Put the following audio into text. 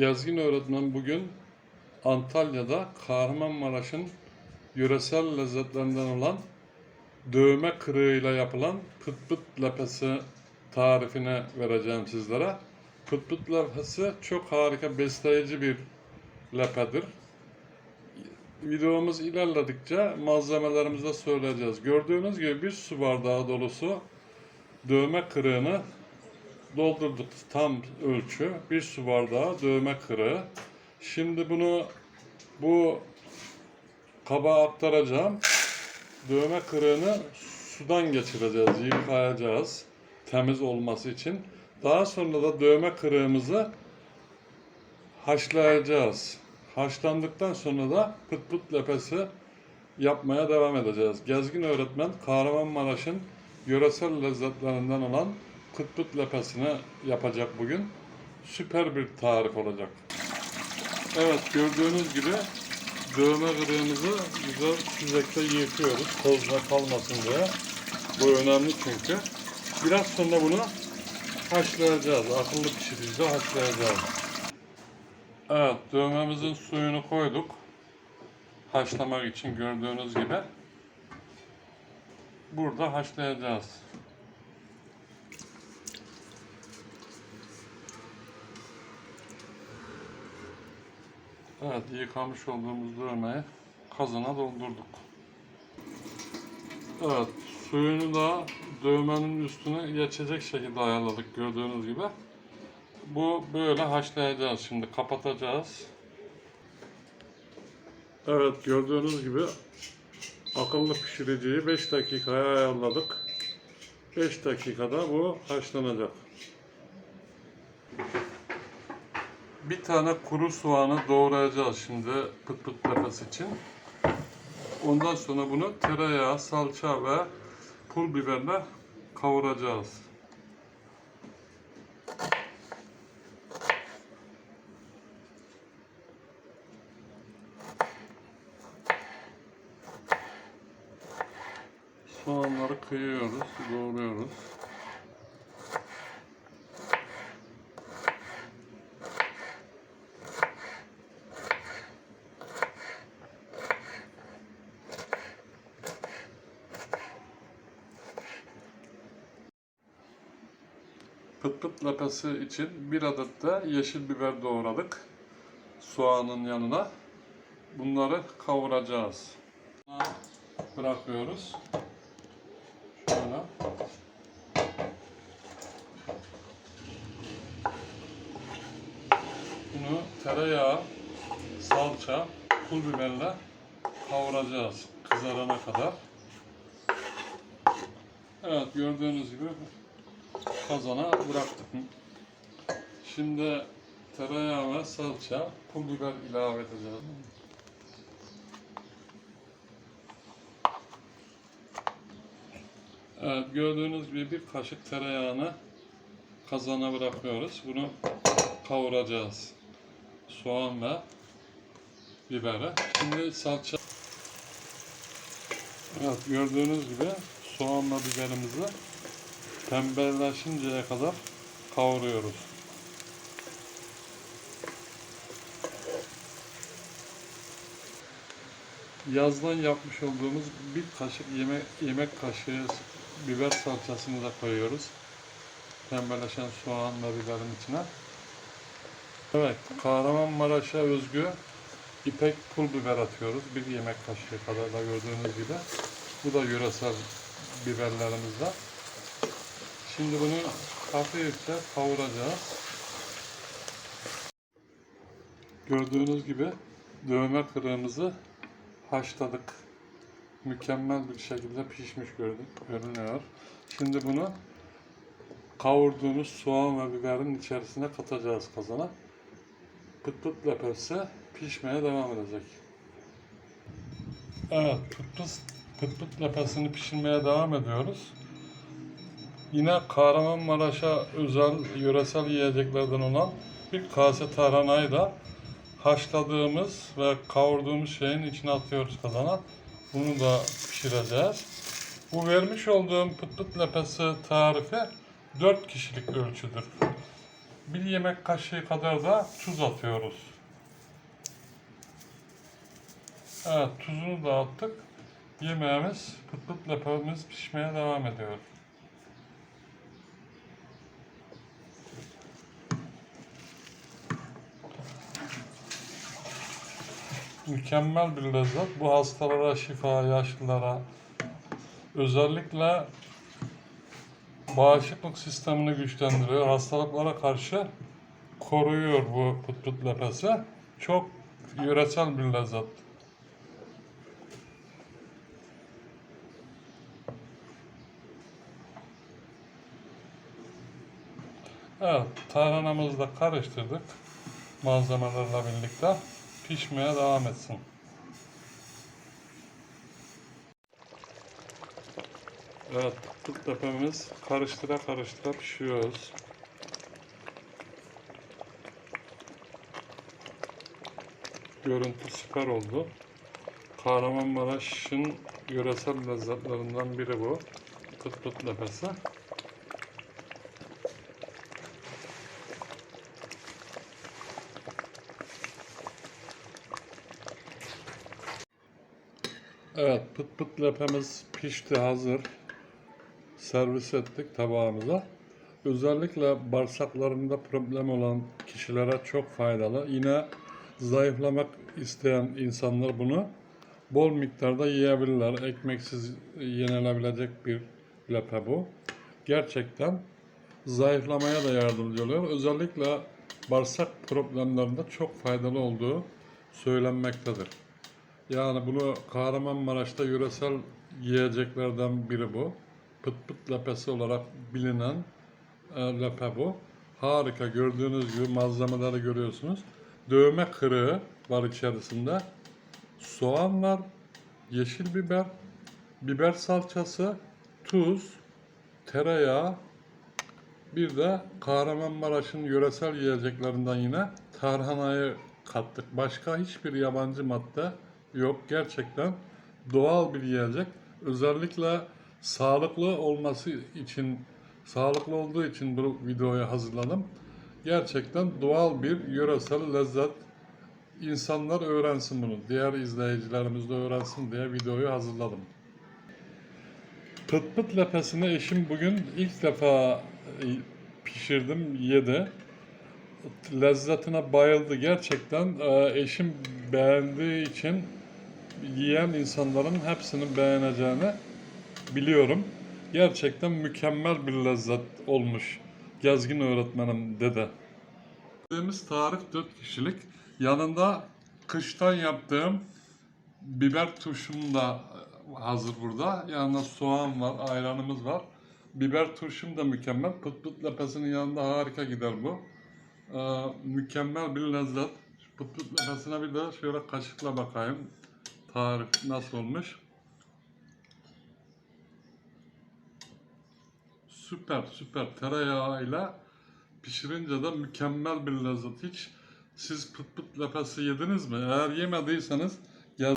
Gezgin öğretmen bugün Antalya'da Kahramanmaraş'ın yöresel lezzetlerinden olan dövme kırığıyla yapılan pıt lepesi tarifini vereceğim sizlere. Pıt lepesi çok harika besleyici bir lepedir. Videomuz ilerledikçe malzemelerimizi de söyleyeceğiz. Gördüğünüz gibi bir su bardağı dolusu dövme kırığını doldurduk tam ölçü. Bir su bardağı dövme kırığı. Şimdi bunu bu kaba aktaracağım. Dövme kırığını sudan geçireceğiz, yıkayacağız temiz olması için. Daha sonra da dövme kırığımızı haşlayacağız. Haşlandıktan sonra da pıt pıt lepesi yapmaya devam edeceğiz. Gezgin öğretmen Kahramanmaraş'ın yöresel lezzetlerinden olan pıt lepesini yapacak bugün. Süper bir tarif olacak. Evet gördüğünüz gibi dövme kırığımızı güzel süzekte yıkıyoruz. Tozla kalmasın diye. Bu önemli çünkü. Biraz sonra bunu haşlayacağız. Akıllı pişiricide haşlayacağız. Evet dövmemizin suyunu koyduk. Haşlamak için gördüğünüz gibi. Burada haşlayacağız. Evet, yıkamış olduğumuz dövmeyi kazana doldurduk. Evet, suyunu da dövmenin üstüne geçecek şekilde ayarladık gördüğünüz gibi. Bu böyle haşlayacağız şimdi, kapatacağız. Evet, gördüğünüz gibi akıllı pişiriciyi 5 dakikaya ayarladık. 5 dakikada bu haşlanacak. Bir tane kuru soğanı doğrayacağız şimdi pıt pıt lepesi için. Ondan sonra bunu tereyağı, salça ve pul biberle kavuracağız. Soğanları kıyıyoruz, doğruyoruz. Pıt pıt lapası için bir adet de yeşil biber doğradık. Soğanın yanına. Bunları kavuracağız. Bırakıyoruz. Şöyle. Bunu tereyağı, salça, pul biberle kavuracağız kızarana kadar. Evet gördüğünüz gibi kazana bıraktık. Şimdi tereyağı ve salça, pul biber ilave edeceğiz. Evet, gördüğünüz gibi bir kaşık tereyağını kazana bırakıyoruz. Bunu kavuracağız. Soğan ve biberi. Şimdi salça. Evet, gördüğünüz gibi soğanla biberimizi pembeleşinceye kadar kavuruyoruz. Yazdan yapmış olduğumuz bir kaşık yemek yemek kaşığı biber salçasını da koyuyoruz. Pembeleşen soğan ve biberin içine. Evet, Kahramanmaraş'a özgü ipek pul biber atıyoruz. Bir yemek kaşığı kadar da gördüğünüz gibi. Bu da yöresel biberlerimizden. Şimdi bunu hafifçe kavuracağız. Gördüğünüz gibi dövme kırığımızı haşladık. Mükemmel bir şekilde pişmiş görünüyor. Şimdi bunu kavurduğumuz soğan ve biberin içerisine katacağız kazana. Pıt pıt lepesi pişmeye devam edecek. Evet, pıt pıt, pıt pıt lepesini pişirmeye devam ediyoruz. Yine Kahramanmaraş'a özel yöresel yiyeceklerden olan bir kase tarhanayı da haşladığımız ve kavurduğumuz şeyin içine atıyoruz kazana. Bunu da pişireceğiz. Bu vermiş olduğum pıt pıt lepesi tarifi 4 kişilik ölçüdür. Bir yemek kaşığı kadar da tuz atıyoruz. Evet tuzunu da attık. Yemeğimiz pıt pıt lapamız pişmeye devam ediyor. Mükemmel bir lezzet. Bu hastalara şifa, yaşlılara özellikle bağışıklık sistemini güçlendiriyor. Hastalıklara karşı koruyor bu pıt pıt lepesi. Çok yöresel bir lezzet. Evet, tarhanamızı da karıştırdık malzemelerle birlikte. Pişmeye devam etsin. Evet, pıt tepemiz karıştıra karıştıra pişiyoruz. Görüntü süper oldu. Kahramanmaraş'ın yöresel lezzetlerinden biri bu. Pıt pıt nefesi. Evet, pıt pıt lepemiz pişti, hazır. Servis ettik tabağımıza. Özellikle bağırsaklarında problem olan kişilere çok faydalı. Yine zayıflamak isteyen insanlar bunu bol miktarda yiyebilirler. Ekmeksiz yenilebilecek bir lepe bu. Gerçekten zayıflamaya da yardımcı oluyor. Özellikle bağırsak problemlerinde çok faydalı olduğu söylenmektedir. Yani bunu Kahramanmaraş'ta yöresel yiyeceklerden biri bu. Pıt pıt lepesi olarak bilinen e, lepe bu. Harika gördüğünüz gibi malzemeleri görüyorsunuz. Dövme kırığı var içerisinde. Soğan var, yeşil biber, biber salçası, tuz, tereyağı, bir de Kahramanmaraş'ın yöresel yiyeceklerinden yine tarhanayı kattık. Başka hiçbir yabancı madde yok. Gerçekten doğal bir yiyecek. Özellikle sağlıklı olması için, sağlıklı olduğu için bu videoyu hazırladım. Gerçekten doğal bir yöresel lezzet. İnsanlar öğrensin bunu. Diğer izleyicilerimiz de öğrensin diye videoyu hazırladım. Pıt pıt lepesini eşim bugün ilk defa e, pişirdim, yedi. Lezzetine bayıldı gerçekten. E, Eşim beğendiği için yiyen insanların hepsinin beğeneceğini biliyorum. Gerçekten mükemmel bir lezzet olmuş. Gezgin öğretmenim dedi. Dediğimiz tarif 4 kişilik. Yanında kıştan yaptığım biber turşum da hazır burada. Yanında soğan var, ayranımız var. Biber turşum da mükemmel. Pıt pıt lepesinin yanında harika gider bu. Ee, mükemmel bir lezzet. Pıt pıt lepesine bir de şöyle kaşıkla bakayım. Tarif nasıl olmuş. Süper süper tereyağıyla pişirince de mükemmel bir lezzet. Hiç siz pıt pıt lepesi yediniz mi? Eğer yemediyseniz gel